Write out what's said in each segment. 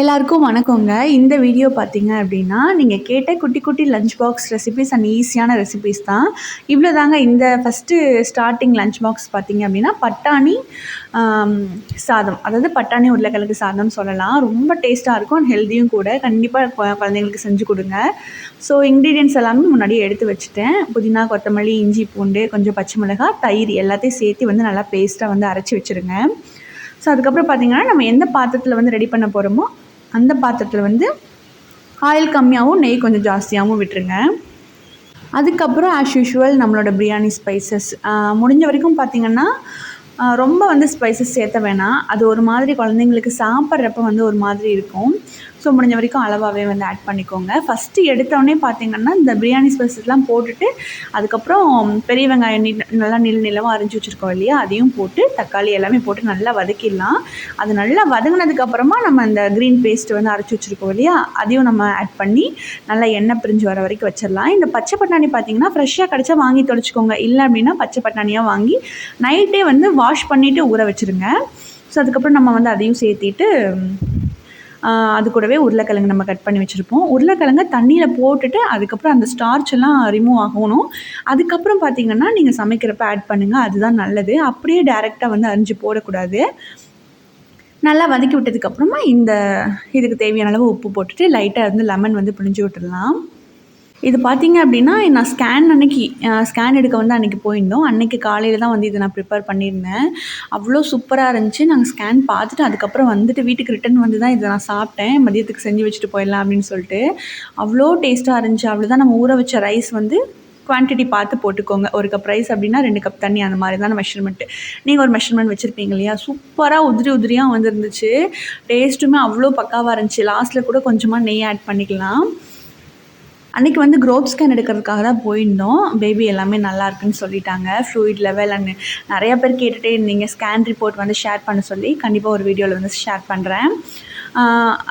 எல்லாருக்கும் வணக்கங்க. இந்த வீடியோ பார்த்தீங்க அப்படின்னா நீங்கள் கேட்ட குட்டி குட்டி லஞ்ச் பாக்ஸ் ரெசிபிஸ் அண்ட் ஈஸியான ரெசிபிஸ் தான். இவ்வளோ தாங்க இந்த ஃபஸ்ட்டு ஸ்டார்டிங் லஞ்ச் பாக்ஸ் பார்த்தீங்க அப்படின்னா பட்டாணி சாதம். அதாவது பட்டாணி உருளைக்கிழங்கு சாதம் சொல்லலாம். ரொம்ப டேஸ்ட்டாக இருக்கும் அண்ட் ஹெல்த்தியும் கூட. கண்டிப்பாக குழந்தைங்களுக்கு செஞ்சு கொடுங்க. ஸோ இன்க்ரீடியன்ஸ் எல்லாமே முன்னாடியே எடுத்து வச்சுட்டேன். புதினா கொத்தமல்லி இஞ்சி பூண்டு கொஞ்சம் பச்சை மிளகாய் தயிர் எல்லாத்தையும் சேர்த்து வந்து நல்லா பேஸ்ட்டாக வந்து அரைச்சி வச்சுருங்க. ஸோ அதுக்கப்புறம் பார்த்தீங்கன்னா நம்ம எந்த பாத்திரத்தில் வந்து ரெடி பண்ண போகிறோமோ அந்த பாத்திரத்தில் வந்து ஆயில் கம்மியாகவும் நெய் கொஞ்சம் ஜாஸ்தியாகவும் விட்டுருங்க. அதுக்கப்புறம் ஆஸ் யூஷுவல் நம்மளோட பிரியாணி ஸ்பைசஸ் முடிஞ்ச வரைக்கும் பார்த்திங்கன்னா ரொம்ப வந்து ஸ்பைசஸ் சேர்த்த வேணாம். அது ஒரு மாதிரி குழந்தைங்களுக்கு சாப்பிட்றப்ப வந்து ஒரு மாதிரி இருக்கும். ஸோ முடிஞ்ச வரைக்கும் அளவாகவே வந்து ஆட் பண்ணிக்கோங்க. ஃபஸ்ட்டு எடுத்தோடனே பார்த்தீங்கன்னா இந்த பிரியாணி ஸ்பைசஸ்லாம் போட்டுட்டு அதுக்கப்புறம் பெரிய வெங்காயம் நீ நல்லா நீள நீளமாக அரிஞ்சு வச்சுருக்கோம் இல்லையா? அதையும் போட்டு தக்காளி எல்லாமே போட்டு நல்லா வதக்கிடலாம். அது நல்லா வதங்கினதுக்கப்புறமா நம்ம இந்த க்ரீன் பேஸ்ட் வந்து அரைச்சி வச்சுருக்கோம் இல்லையா? அதையும் நம்ம ஆட் பண்ணி நல்லா எண்ணெய் பிரிஞ்சு வர வரைக்கும் வச்சிடலாம். இந்த பச்சை பட்டாணி பார்த்தீங்கன்னா ஃப்ரெஷ்ஷாக கிடச்சா வாங்கி தொலைச்சிக்கோங்க. இல்லை அப்படின்னா பச்சை பட்டாணியாக வாங்கி நைட்டே வந்து வாஷ் பண்ணிவிட்டு ஊற வச்சுருங்க. ஸோ அதுக்கப்புறம் நம்ம வந்து அதையும் சேர்த்திட்டு அது கூடவே உருளைக்கிழங்கு நம்ம கட் பண்ணி வச்சுருப்போம். உருளைக்கிழங்க தண்ணியில் போட்டுட்டு அதுக்கப்புறம் அந்த ஸ்டார்ச் எல்லாம் ரிமூவ் ஆகணும். அதுக்கப்புறம் பார்த்தீங்கன்னா நீங்கள் சமைக்கிறப்ப ஆட் பண்ணுங்கள் அதுதான் நல்லது. அப்படியே டேரெக்டாக வந்து அரிஞ்சு போடக்கூடாது. நல்லா வதக்கி விட்டதுக்கப்புறமா இந்த இதுக்கு தேவையான அளவு உப்பு போட்டுட்டு லைட்டாக வந்து லெமன் வந்து பிழிஞ்சு விட்டுடலாம். இது பார்த்தீங்க அப்படின்னா நான் ஸ்கேன் அன்னைக்கு ஸ்கேன் எடுக்க வந்து அன்றைக்கி போயிருந்தோம். அன்றைக்கி காலையில் தான் வந்து இதை நான் ப்ரிப்பேர் பண்ணியிருந்தேன். அவ்வளோ சூப்பராக இருந்துச்சு. நாங்கள் ஸ்கேன் பார்த்துட்டு அதுக்கப்புறம் வந்துட்டு வீட்டுக்கு ரிட்டன் வந்து தான் இதை நான் சாப்பிட்டேன். மதியத்துக்கு செஞ்சு வச்சுட்டு போயிடலாம் அப்படின்னு சொல்லிட்டு. அவ்வளோ டேஸ்ட்டாக இருந்துச்சு. அவ்வளோ தான் நம்ம ஊற வச்ச ரைஸ் வந்து குவான்டிட்டி பார்த்து போட்டுக்கோங்க. ஒரு கப் ரைஸ் அப்படின்னா ரெண்டு கப் தண்ணி அந்த மாதிரி தான் மெஷர்மெண்ட்டு நீங்கள் ஒரு மெஷர்மெண்ட் வச்சுருப்பீங்க இல்லையா? சூப்பராக உதிரி உதிரியாக வந்துருந்துச்சு. டேஸ்ட்டுமே அவ்வளோ பக்காவாக இருந்துச்சு. லாஸ்ட்டில் கூட கொஞ்சமாக நெய் ஆட் பண்ணிக்கலாம். அன்றைக்கி வந்து க்ரோத் ஸ்கேன் எடுக்கிறதுக்காக தான் போயிருந்தோம். பேபி எல்லாமே நல்லா இருக்குன்னு சொல்லிட்டாங்க. ஃப்ளூயிட் லெவல் அண்ட் நிறைய பேர் கேட்டுகிட்டே இருந்தீங்க. ஸ்கேன் ரிப்போர்ட் வந்து ஷேர் பண்ண சொல்லி கண்டிப்பாக ஒரு வீடியோவில் வந்து ஷேர் பண்ணுறேன்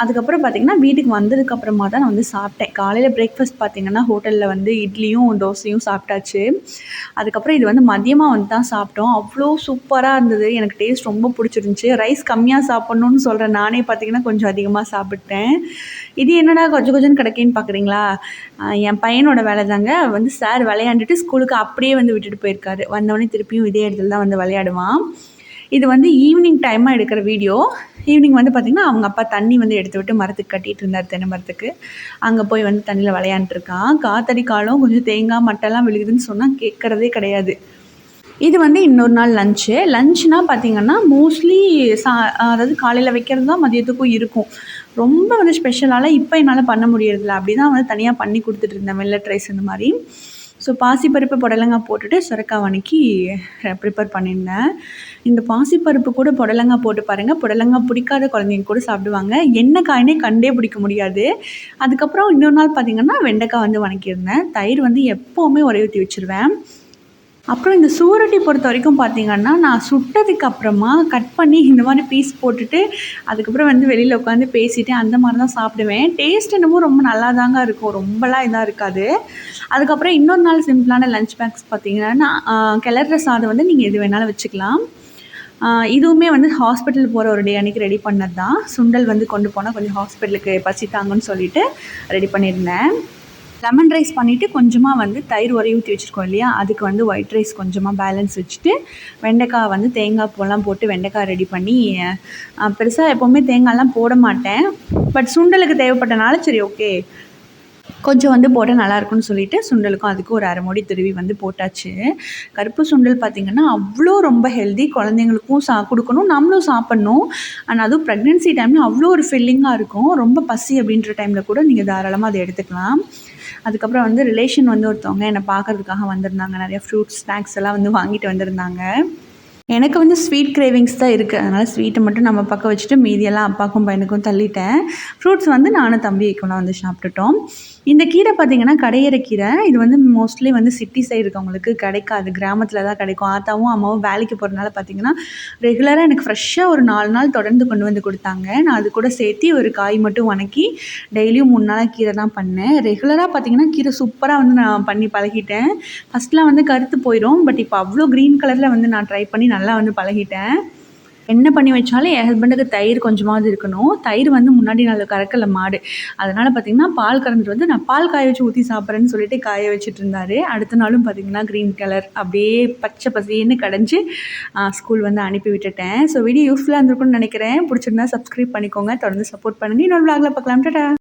அதுக்கப்புறம் பார்த்திங்கன்னா வீட்டுக்கு வந்ததுக்கப்புறமா தான் நான் வந்து சாப்பிட்டேன். காலையில் பிரேக்ஃபாஸ்ட் பார்த்திங்கன்னா ஹோட்டலில் வந்து இட்லியும் தோசையும் சாப்பிட்டாச்சு. அதுக்கப்புறம் இது வந்து மதியமாக வந்து தான் சாப்பிட்டோம். அவ்வளோ சூப்பராக இருந்தது. எனக்கு டேஸ்ட் ரொம்ப பிடிச்சிருந்துச்சி. ரைஸ் கம்மியாக சாப்பிட்ணுன்னு சொல்கிறேன் நானே பார்த்திங்கன்னா கொஞ்சம் அதிகமாக சாப்பிட்டேன். இது என்னடா கொஞ்சம் கொஞ்சம் கிடைக்கேன்னு பார்க்குறீங்களா என் பையனோட வேலை தாங்க வந்து சார் விளையாண்டுட்டு ஸ்கூலுக்கு அப்படியே வந்து விட்டுட்டு போயிருக்காரு. வந்தவொடனே திருப்பியும் இதே இடத்துல தான் வந்து விளையாடுவான். இது வந்து ஈவினிங் டைமாக எடுக்கிற வீடியோ. ஈவினிங் வந்து பார்த்திங்கன்னா அவங்க அப்பா தண்ணி வந்து எடுத்து விட்டு மரத்துக்கு கட்டிகிட்டு இருந்தார் தென்னை மரத்துக்கு. அங்கே போய் வந்து தண்ணியில் விளையாண்டுருக்கான் காத்தடி காலம் கொஞ்சம் தேங்காய் மட்டெல்லாம் விழுகுதுன்னு சொன்னால் கேட்குறதே கிடையாது. இது வந்து இன்னொரு நாள் லஞ்சு லஞ்ச்னால் பார்த்தீங்கன்னா மோஸ்ட்லி சா அதாவது காலையில் வைக்கிறது தான் மதியத்துக்கும் இருக்கும். ரொம்ப வந்து ஸ்பெஷலால் இப்போ என்னால் பண்ண முடியறதில்ல. அப்படி தான் வந்து தனியாக பண்ணி கொடுத்துட்டு இருந்தேன். மில்லட் ரைஸ் இந்த மாதிரி. ஸோ பாசிப்பருப்பு புடலங்காய் போட்டுட்டு சுரக்காய் வணக்கி ப்ரிப்பேர் பண்ணியிருந்தேன். இந்த பாசிப்பருப்பு கூட புடலங்காய் போட்டு பாருங்கள் புடலங்காய் பிடிக்காத குழந்தைங்க கூட சாப்பிடுவாங்க. என்ன காயினே கண்டே பிடிக்க முடியாது. அதுக்கப்புறம் இன்னொரு நாள் பார்த்தீங்கன்னா வெண்டைக்காய் வந்து வணக்கியிருந்தேன். தயிர் வந்து எப்போவுமே உரைய வச்சுருவேன். அப்புறம் இந்த சூரட்டி பொறுத்த வரைக்கும் பார்த்தீங்கன்னா நான் சுட்டதுக்கு அப்புறமா கட் பண்ணி இந்த மாதிரி பீஸ் போட்டுட்டு அதுக்கப்புறம் வந்து வெளியில் உட்காந்து பேசிட்டு அந்த மாதிரி தான் சாப்பிடுவேன். டேஸ்ட் என்னமோ ரொம்ப நல்லா தாங்க இருக்கும். ரொம்பலாம் இதாக இருக்காது. அதுக்கப்புறம் இன்னொரு நாள் சிம்பிளான லஞ்ச் பேக்ஸ் பார்த்தீங்கன்னா கிளற கிளறுற சாதம் வந்து நீங்கள் எது வேணாலும் வச்சுக்கலாம். இதுவுமே வந்து ஹாஸ்பிட்டல் போகிற ஒரு டே அன்றைக்கி ரெடி பண்ணது தான் சுண்டல் வந்து கொண்டு போனால் கொஞ்சம் ஹாஸ்பிட்டலுக்கு பசித்தாங்கன்னு சொல்லிட்டு ரெடி பண்ணியிருந்தேன். லெமன் ரைஸ் பண்ணிவிட்டு கொஞ்சமாக வந்து தயிர் உரைய ஊற்றி வச்சுருக்கோம் இல்லையா? அதுக்கு வந்து ஒயிட் ரைஸ் கொஞ்சமாக பேலன்ஸ் வச்சுட்டு வெண்டைக்காய் வந்து தேங்காய் பூலாம் போட்டு வெண்டைக்காய் ரெடி பண்ணி பெருசாக எப்போவுமே தேங்காய்லாம் போட மாட்டேன். பட் சுண்டலுக்கு தேவைப்பட்டனால சரி ஓகே கொஞ்சம் வந்து போட்டால் நல்லாயிருக்கும்னு சொல்லிட்டு சுண்டலுக்கும் அதுக்கு ஒரு அரை மூடி துருவி வந்து போட்டாச்சு. கருப்பு சுண்டல் பார்த்திங்கன்னா அவ்வளோ ரொம்ப ஹெல்தி குழந்தைங்களுக்கும் சா கொடுக்கணும் நம்மளும் சாப்பிட்ணும். ஆனால் அதுவும் ப்ரெக்னென்சி டைமில் அவ்வளோ ஒரு ஃபில்லிங்காக இருக்கும். ரொம்ப பசி அப்படின்ற டைமில் கூட நீங்கள் தாராளமாக அதை எடுத்துக்கலாம். அதுக்கப்புறம் வந்து ரிலேஷன் வந்து ஒருத்தவங்க என்னை பார்க்கறதுக்காக வந்திருந்தாங்க. நிறைய ஃப்ரூட்ஸ் ஸ்நாக்ஸ் எல்லாம் வந்து வாங்கிட்டு வந்திருந்தாங்க. எனக்கு வந்து ஸ்வீட் கிரேவிங்ஸ் தான் இருக்குது அதனால் ஸ்வீட்டை மட்டும் நம்ம பக்கம் வச்சுட்டு மீதியெல்லாம் அப்பாக்கும் பையனுக்கும் தள்ளிட்டேன். ஃப்ரூட்ஸ் வந்து நானும் தம்பி வைக்கலாம் வந்து சாப்பிட்டுட்டோம். இந்த கீரை பார்த்தீங்கன்னா கடையிற கீரை. இது வந்து மோஸ்ட்லி வந்து சிட்டி சைடு இருக்கவங்களுக்கு கிடைக்காது. கிராமத்தில் தான் கிடைக்கும். ஆத்தாவும் அம்மாவும் வேலைக்கு போகிறதுனால பார்த்தீங்கன்னா ரெகுலராக எனக்கு ஃப்ரெஷ்ஷாக ஒரு நாலு நாள் தொடர்ந்து கொண்டு வந்து கொடுத்தாங்க. நான் அது கூட சேர்த்து ஒரு காய் மட்டும் வணக்கி டெய்லியும் மூணு நாளாக கீரை தான் பண்ணேன். ரெகுலராக பார்த்தீங்கன்னா கீரை சூப்பராக வந்து நான் பண்ணி பழகிட்டேன். ஃபஸ்ட்லாம் வந்து கருத்து போயிடும் பட் இப்போ அவ்வளோ க்ரீன் கலரில் வந்து நான் ட்ரை பண்ணி நல்லா வந்து பழகிட்டேன். என்ன பண்ணி வச்சாலும் என் ஹஸ்பண்டுக்கு தயிர் கொஞ்சமாவது இருக்கணும். தயிர் வந்து முன்னாடி நாள் கறக்கல மாடு. அதனால் பார்த்திங்கன்னா பால் கறந்துட்டு வந்து நான் பால் காய வச்சு ஊற்றி சாப்பிட்றேன்னு சொல்லிட்டு காய வச்சுட்டு இருந்தார். அடுத்த நாளும் பார்த்திங்கன்னா க்ரீன் கலர் அப்படியே பச்சை பசேன்னு கடைஞ்சி ஸ்கூல் வந்து அனுப்பி விட்டுட்டேன். ஸோ வீடியோ யூஸ்ஃபுல்லாக இருந்திருக்கும்னு நினைக்கிறேன். பிடிச்சிருந்தா சப்ஸ்கிரைப் பண்ணிக்கோங்க. தொடர்ந்து சப்போர்ட் பண்ணுங்கள் இன்னொரு விளாகில் பார்க்கலாம் டாடா!